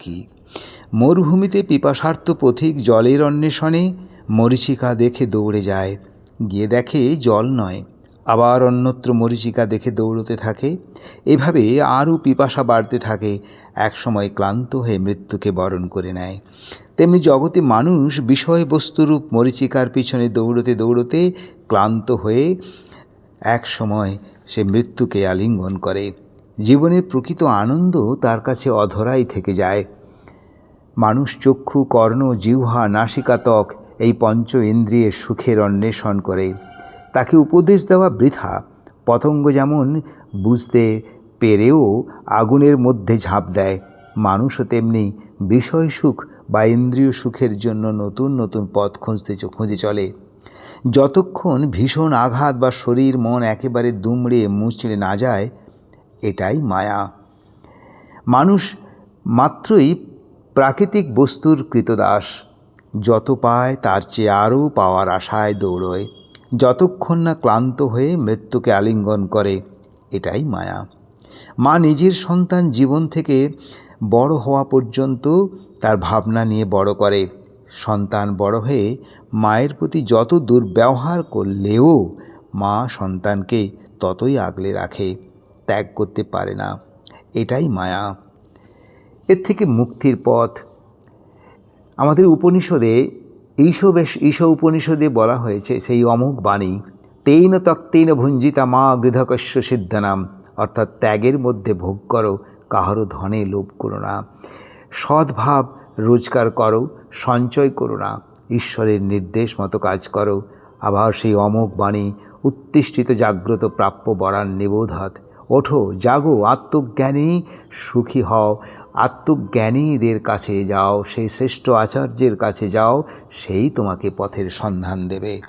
কি? মরুভূমিতে পিপাসার্থ পথিক জলের অন্বেষণে মরীচিকা দেখে দৌড়ে যায়। গিয়ে দেখে জল নয়। আবার অন্যত্র মরীচিকা দেখে দৌড়তে থাকে। এভাবে আরও পিপাসা বাড়তে থাকে। একসময় ক্লান্ত হয়ে মৃত্যুকে বরণ করে নেয়। তেমনি জগতে মানুষ বিষয়বস্তুরূপ মরীচিকার পিছনে দৌড়তে দৌড়তে ক্লান্ত হয়ে এক সময় সে মৃত্যুকে আলিঙ্গন করে। জীবনের প্রকৃত আনন্দ তার কাছে অধরাই থেকে যায়। মানুষ চক্ষু, কর্ণ, জিহ্বা নাসিকাতক এই পঞ্চ ইন্দ্রিয়ের সুখের অন্বেষণ করে। তাকে উপদেশ দেওয়া বৃথা। পতঙ্গ যেমন বুঝতে পেরেও আগুনের মধ্যে ঝাঁপ দেয়। মানুষও তেমনি বিষয় সুখ বা ইন্দ্রিয় সুখের জন্য নতুন নতুন পথ খুঁজতে খুঁজে চলে। যতক্ষণ ভীষণ আঘাত বা শরীর মন একেবারে দুমড়ে মুচড়ে না যায় এটাই মায়া। মানুষ মাত্রই প্রাকৃতিক বস্তুর কৃতদাস। যত পায় তার চেয়ে আরও পাওয়ার আশায় দৌড়য়। যতক্ষণ না ক্লান্ত হয়ে মৃত্যুকে আলিঙ্গন করে, এটাই মায়া। মা নিজের সন্তান জীবন থেকে বড় হওয়া পর্যন্ত তার ভাবনা নিয়ে বড় করে। সন্তান বড় হয়ে মায়ের প্রতি যত দুর্ব্যবহার করলেও মা সন্তানকে ততই আগলে রাখে। ত্যাগ করতে পারে না। এটাই মায়া। এর থেকে মুক্তির পথ। আমাদের উপনিষদে ঈশবেশ ঈশ উপনিষদে বলা হয়েছে, সেই অমুক বাণী, তেইন তক্তেইন ভুঞ্জিতা মা গৃধকস্য সিদ্ধানাম, অর্থাৎ ত্যাগের মধ্যে ভোগ করো, কাহারও ধনে লোভ করো না। সদ্ভাব রোজগার করো, সঞ্চয় করো না, ঈশ্বরের নির্দেশ মতো কাজ করো। আবার সেই অমোঘ বাণী, উত্তিষ্ঠিত জাগ্রত প্রাপ্য বরান নিবোধাত। ওঠো, জাগো, আত্মজ্ঞানী সুখী হও। আত্মজ্ঞানীদের কাছে যাও, সেই শ্রেষ্ঠ আচার্যের কাছে যাও, সেই তোমাকে পথের সন্ধান দেবে।